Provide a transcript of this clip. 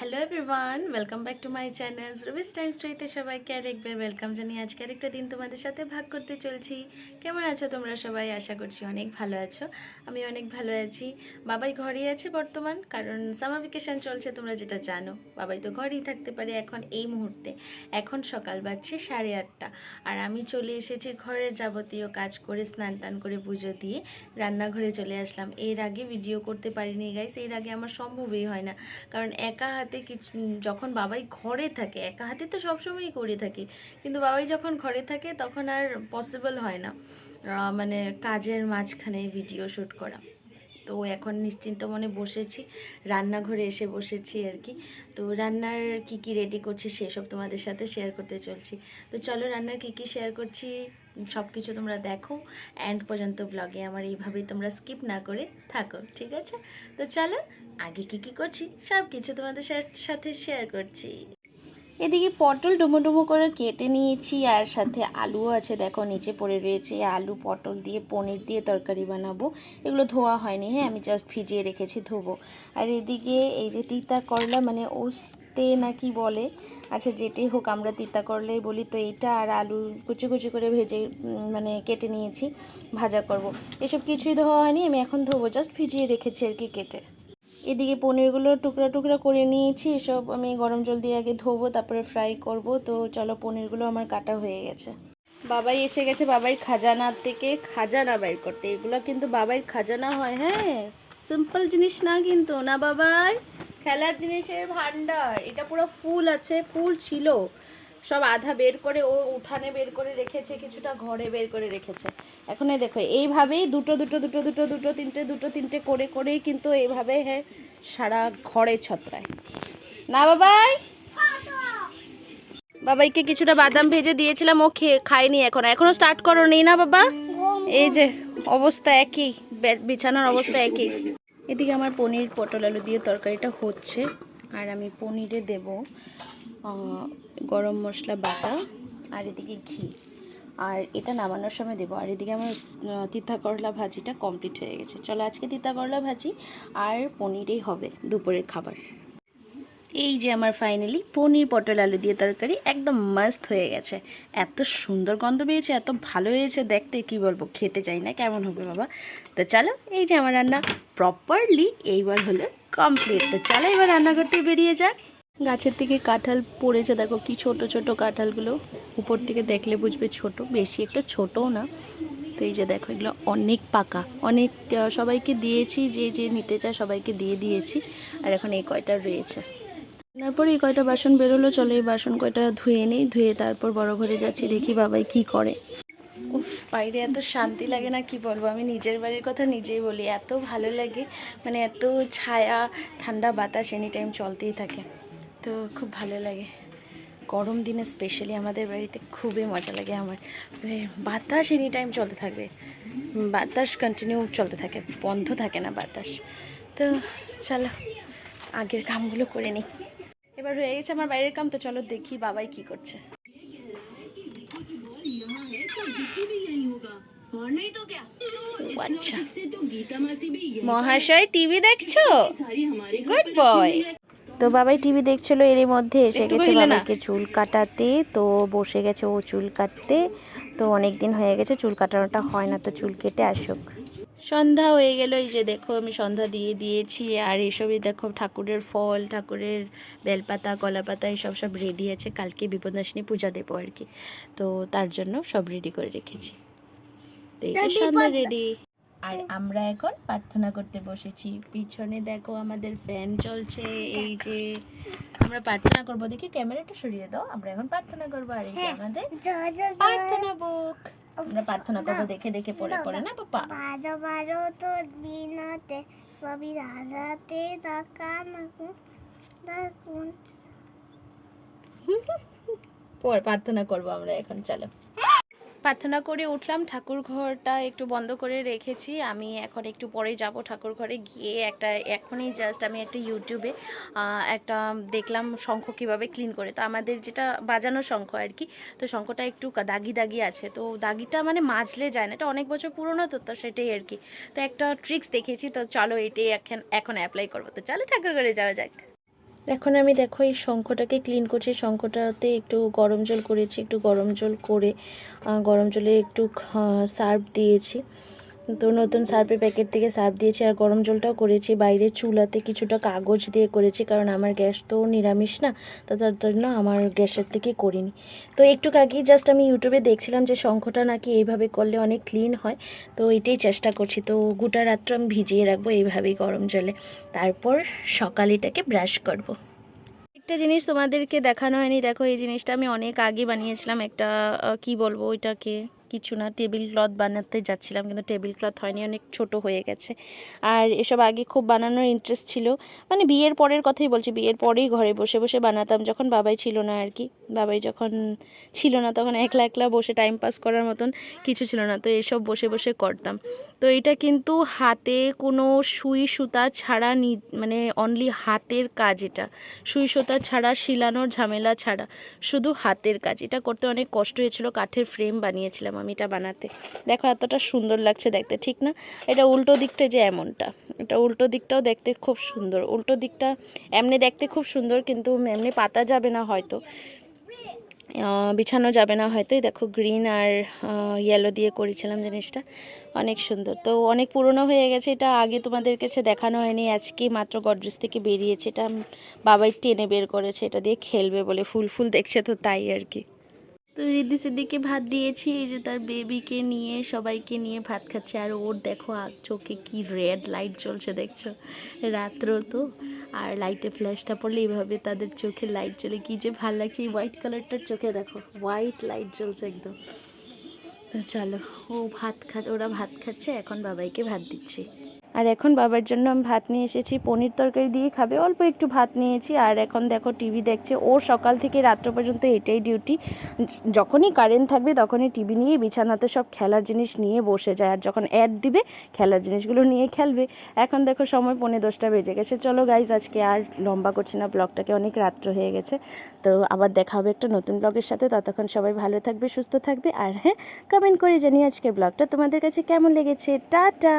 Hello everyone welcome back to my channel Rubi's time স্টোরিতে সবাইকে আরেকবার ওয়েলকাম জানিয়ে আজকে আরেকটা দিন তোমাদের সাথে ভাগ করতে চলছি। কেমন আছো তোমরা সবাই? আশা করছি অনেক ভালো আছো। আমি অনেক ভালো আছি। বাবাই ঘরেই আছে বর্তমান, কারণ সামার ভেকেশন চলছে, তোমরা যেটা জানো। বাবাই তো ঘরেই থাকতে পারে এখন এই মুহূর্তে। এখন সকাল বাজছে সাড়ে আটটা। আর আমি চলে এসেছি ঘরের যাবতীয় কাজ করে, স্নান টান করে, পুজো দিয়ে রান্নাঘরে চলে আসলাম। এর আগে ভিডিও করতে পারিনি গাইস এর আগে আমার সম্ভবই হয় না। কারণ একা হাতে কিছু যখন বাবাই ঘরে থাকে, একা হাতে তো সবসময়ই করে থাকি, কিন্তু বাবাই যখন ঘরে থাকে তখন আর পসিবল হয় না মানে কাজের মাঝখানে ভিডিও শ্যুট করা। তো এখন নিশ্চিন্ত মনে বসেছি, রান্নাঘরে এসে বসেছি আর কি। তো রান্নার কি কি রেডি করছি সেসব তোমাদের সাথে শেয়ার করতে চলছি। তো চলো রান্নার কি কি শেয়ার করছি? সব কিছু তোমরা দেখো অ্যান্ড পর্যন্ত ব্লগে আমার এইভাবেই তোমরা স্কিপ না করে থাকো, ঠিক আছে? তো চলো, আগে কী কী করছি? সব কিছু তোমাদের সাথে শেয়ার করছি। এদিকে পটল ডুমো ডুমো করে কেটে নিয়েছি, আর সাথে আলুও আছে, দেখো নিচে পড়ে রয়েছে। আলু, পটল দিয়ে, পনির দিয়ে তরকারি বানাবো। এগুলো ধোয়া হয়নি হ্যাঁ আমি জাস্ট ভিজিয়ে রেখেছি ধোবো। আর এদিকে এই যে তিতা করলা মানে ওস্তে নাকি বলে? আচ্ছা যেটি হোক আমরা তিতা করলাই বলি। তো এটা আর আলু কুচি কুচি করে ভেজে মানে কেটে নিয়েছি, ভাজা করব। এসব কিছুই ধোয়া হয়নি, আমি এখন ধোবো। জাস্ট ভিজিয়ে রেখেছি আর কি কেটে। এদিকে পনিরগুলো টুকরা টুকরা করে নিয়েছি, এসব আমি গরম জল দিয়ে আগে ধোবো, তারপরে ফ্রাই করব। তো চলো, পনিরগুলো আমার কাটা হয়ে গেছে। বাবাই এসে গেছে বাবাই খাজানা থেকে। খাজানা বের করতে। এগুলো কিন্তু বাবাই খাজানা হয় হ্যাঁ? সিম্পল জিনিস না কিন্তু, না বাবাই? খেলার জিনিসের ভান্ডার এটা পুরো ফুল আছে ফুল ছিল। সব আধা বের করে ও উঠানে বের করে রেখেছে কিছুটা ঘরে বের করে রেখেছে। এখন দেখো এইভাবেই দুটো দুটো দুটো দুটো দুটো তিনটে দুটো তিনটে করে করেই কিন্তু এইভাবে হ্যাঁ সারা ঘরে ছত্রায়। না বাবাই? বাবাইকে কিছুটা বাদাম ভেজে দিয়েছিলাম ও খেয়ে খায়নি এখন। এখনও স্টার্ট করো নি না বাবা এই যে অবস্থা একই বিছানার অবস্থা একই। এদিকে আমার পনির পটল আলু দিয়ে তরকারিটা হচ্ছে, আর আমি পনিরে দেব গরম মশলা বাটা আর এদিকে ঘি। আর এটা নামানোর সময় দেবো, আর এদিকে আমার তিতা করলা ভাজিটা কমপ্লিট হয়ে গেছে। চলো আজকে তিতা করলা ভাজি আর পনিরেই হবে দুপুরের খাবার। এই যে আমার ফাইনালি পনির পটল আলু দিয়ে তরকারি একদম মাস্ত হয়ে গেছে। এত সুন্দর গন্ধ পেয়েছে এত ভালো হয়েছে, দেখতে কি বলব, খেতে চাই না, কেমন হবে বাবা? তো চলো, এই যে আমার রান্না প্রপারলি এইবার হলো কমপ্লিট তো চলো এবার রান্না করতে বেরিয়ে যাক। গাছের থেকে কাঁঠাল পড়েছে, দেখো কি ছোট ছোট কাঁঠালগুলো। উপর থেকে দেখলে বুঝবে ছোট, বেশি একটা ছোটও না। তো এই যে দেখো, এগুলো অনেক পাকা। অনেক সবাইকে দিয়েছি, যে যে নিতে চায় সবাইকে দিয়ে দিয়েছি। আর এখন এই কয়টা রয়েছে? তারপর এই কয়টা বাসন বেরোলো? চলো এই বাসন কয়টা ধুয়ে নিই, ধুয়ে তারপর বড় ঘরে যাচ্ছি, দেখি বাবাই কি করে। উফ, বাইরে এত শান্তি লাগে না, কি বলব? আমি নিজের বাড়ির কথা নিজেই বলি, এত ভালো লাগে মানে এত ছায়া, ঠান্ডা বাতাস এনি টাইম চলতেই থাকে। তো খুব ভালো লাগে। গরম দিনে স্পেশালি আমাদের বাড়িতে খুবই মজা লাগে আমার। মানে বাতাস এনি টাইম চলতে থাকবে বাতাস কন্টিনিউ চলতে থাকে, বন্ধ থাকে না বাতাস। তো চলো, আগের কামগুলো করে নিই। এবার হয়ে গেছে আমার বাইরের কাম তো চলো দেখি বাবাই কি করছে। আচ্ছা। মহাশয় টিভি দেখছ? গুড বয় তো বাবাই টিভি দেখছিল এরই মধ্যে এসে গেছে বাবাইকে চুল কাটাতে তো বসে গেছে ও চুল কাটতে। তো অনেক দিন হয়ে গেছে চুল কাটানোটা হয় না তো চুল কেটে আসুক। সন্ধ্যা হয়ে গেল এই যে দেখো আমি সন্ধ্যা দিয়ে দিয়েছি আর এসবই দেখো ঠাকুরের ফল ঠাকুরের বেলপাতা কলাপাতা এসব সব রেডি আছে। কালকে বিপদাসিনী পূজা দেবো আর কি। তো তার জন্য সব রেডি করে রেখেছি। তো এই সন্ধ্যা রেডি আর আমরা এখন প্রার্থনা করতে বসেছি। পিছনে দেখো আমাদের ফ্যান চলছে এই যে আমরা প্রার্থনা করব। দেখি ক্যামেরাটা সরিয়ে দাও আমরা এখন প্রার্থনা করব। আর এই যে আমাদের প্রার্থনা বুক আমরা প্রার্থনা করব দেখে দেখে পড়ে পড়ে না পাপা? বারো বারো তো দিনতে সবই রাধাতে পর প্রার্থনা করব আমরা এখন চলো। প্রার্থনা করে উঠলাম। ঠাকুর ঘরটা একটু বন্ধ করে রেখেছি। আমি এখন একটু পরে যাব ঠাকুর ঘরে। গিয়ে একটা, এখনই জাস্ট আমি একটা ইউটিউবে একটা দেখলাম শঙ্খ কীভাবে ক্লিন করে। তো আমাদের যেটা বাজানো শঙ্খ আর কি, তো শঙ্খটা একটু দাগি দাগি আছে। তো দাগিটা মানে মাজলে যায় না। এটা অনেক বছর পুরনো তো তো সেটাই আর কি। তো একটা ট্রিক্স দেখেছি। তো চলো এটাই এখন এখন অ্যাপ্লাই করব। তো চলো ঠাকুর ঘরে যাওয়া যাক। এখন আমি দেখো এই শঙ্খটাকে ক্লিন করছি। শঙ্খটাতে একটু গরম জল করেছি, একটু গরম জল করে গরম জলে একটু সার্ফ দিয়েছি। তো নতুন সার্ফের প্যাকেট থেকে সার্ফ দিয়েছি আর গরম জলটাও করেছি। বাইরে চুলাতে কিছুটা কাগজ দিয়ে করেছি কারণ আমার গ্যাস তো নিরামিষ না, তো তার জন্য আমার গ্যাসের থেকে করিনি। তো একটু আগেই জাস্ট আমি ইউটিউবে দেখছিলাম যে শঙ্খটা নাকি এইভাবে করলে অনেক ক্লিন হয়, তো এটাই চেষ্টা করছি। তো গোটা রাত্র আমি ভিজিয়ে রাখব এইভাবেই গরম জলে। তারপর সকালে এটাকে ব্রাশ করব। একটা জিনিস তোমাদেরকে দেখানো হয়নি, দেখো এই জিনিসটা আমি অনেক আগে বানিয়েছিলাম একটা কি বলব ওইটাকে? কিছু না টেবিল ক্লথ বানাতে যাচ্ছিলাম কিন্তু টেবিল ক্লথ হয়নি, অনেক ছোট হয়ে গেছে। আর এসব আগে খুব বানানোর ইন্টারেস্ট ছিল। মানে বিয়ের পরের কথাই বলছি, বিয়ের পরেই ঘরে বসে বসে বানাতাম, যখন বাবাই ছিল না আর কি। বাবাই যখন ছিল না তখন একলা একলা বসে টাইম পাস করার মতন কিছু ছিল না, তো এসব বসে বসে করতাম। তো এটা কিন্তু হাতে কোনো সুই সুতা ছাড়া নি মানে অনলি হাতের কাজ এটা। সুই সুতা ছাড়া শিলানোর ঝামেলা ছাড়া, শুধু হাতের কাজ। এটা করতে অনেক কষ্ট হয়েছিল, কাঠের ফ্রেম বানিয়েছিলাম আমি এটা বানাতে। দেখো এতটা সুন্দর লাগছে দেখতে, ঠিক না? এটা উল্টো দিকটা যে এমনটা, এটা উল্টো দিকটাও দেখতে খুব সুন্দর। উল্টো দিকটা এমনি দেখতে খুব সুন্দর, কিন্তু এমনি পাতা যাবে না হয়তো। বিছানো যাবে না হয়তো। দেখো গ্রিন আর ইয়েলো দিয়ে করেছিলাম জিনিসটা। অনেক সুন্দর। তো অনেক পুরনো হয়ে গেছে, এটা আগে তোমাদের কাছে দেখানো হয়নি। আজকে মাত্র গডরেজ থেকে বেরিয়েছে। এটা বাবাই টেনে বের করেছে, এটা দিয়ে খেলবে বলে। ফুল ফুল দেখছে তো তাই আর কি। তো রিদ্ধি সিদ্দিকে ভাত দিয়েছি, এই যে তার বেবিকে নিয়ে, সবাইকে নিয়ে ভাত খাচ্ছে। আর ওর দেখো চোখে কি রেড লাইট জ্বলছে, দেখছ? রাত্র তো, আর লাইটে ফ্ল্যাশটা পড়লে এইভাবে তাদের চোখে লাইট জ্বলে। কি যে ভালো লাগছে, এই হোয়াইট কালারটার চোখে দেখো হোয়াইট লাইট জ্বলছে একদম। তো চলো, ও ভাত খা ওরা ভাত খাচ্ছে, এখন বাবাইকে ভাত দিচ্ছি। আর এখন বাবার জন্য আমি ভাত নিয়ে এসেছি, পনির তরকারি দিয়ে খাবে। অল্প একটু ভাত নিয়েছি আর এখন দেখো টিভি দেখছে, ও সকাল থেকে রাত্র পর্যন্ত এটাই ডিউটি যখনই কারেন্ট থাকবে তখনই টিভি নিয়ে বিছানাতে সব খেলার জিনিস নিয়ে বসে যায়। আর যখন অ্যাড দিবে, খেলার জিনিসগুলো নিয়ে খেলবে। এখন দেখো সময় পৌনে দশটা বেজে গেছে। চলো গাইজ আজকে আর লম্বা করছি না ব্লগটাকে অনেক রাত্র হয়ে গেছে। তো আবার দেখা হবে একটা নতুন ব্লগের সাথে। ততক্ষণ সবাই ভালো থাকবে, সুস্থ থাকবে। আর হ্যাঁ কমেন্ট করে জানিয়ে আজকে ব্লগটা তোমাদের কাছে কেমন লেগেছে। টাটা!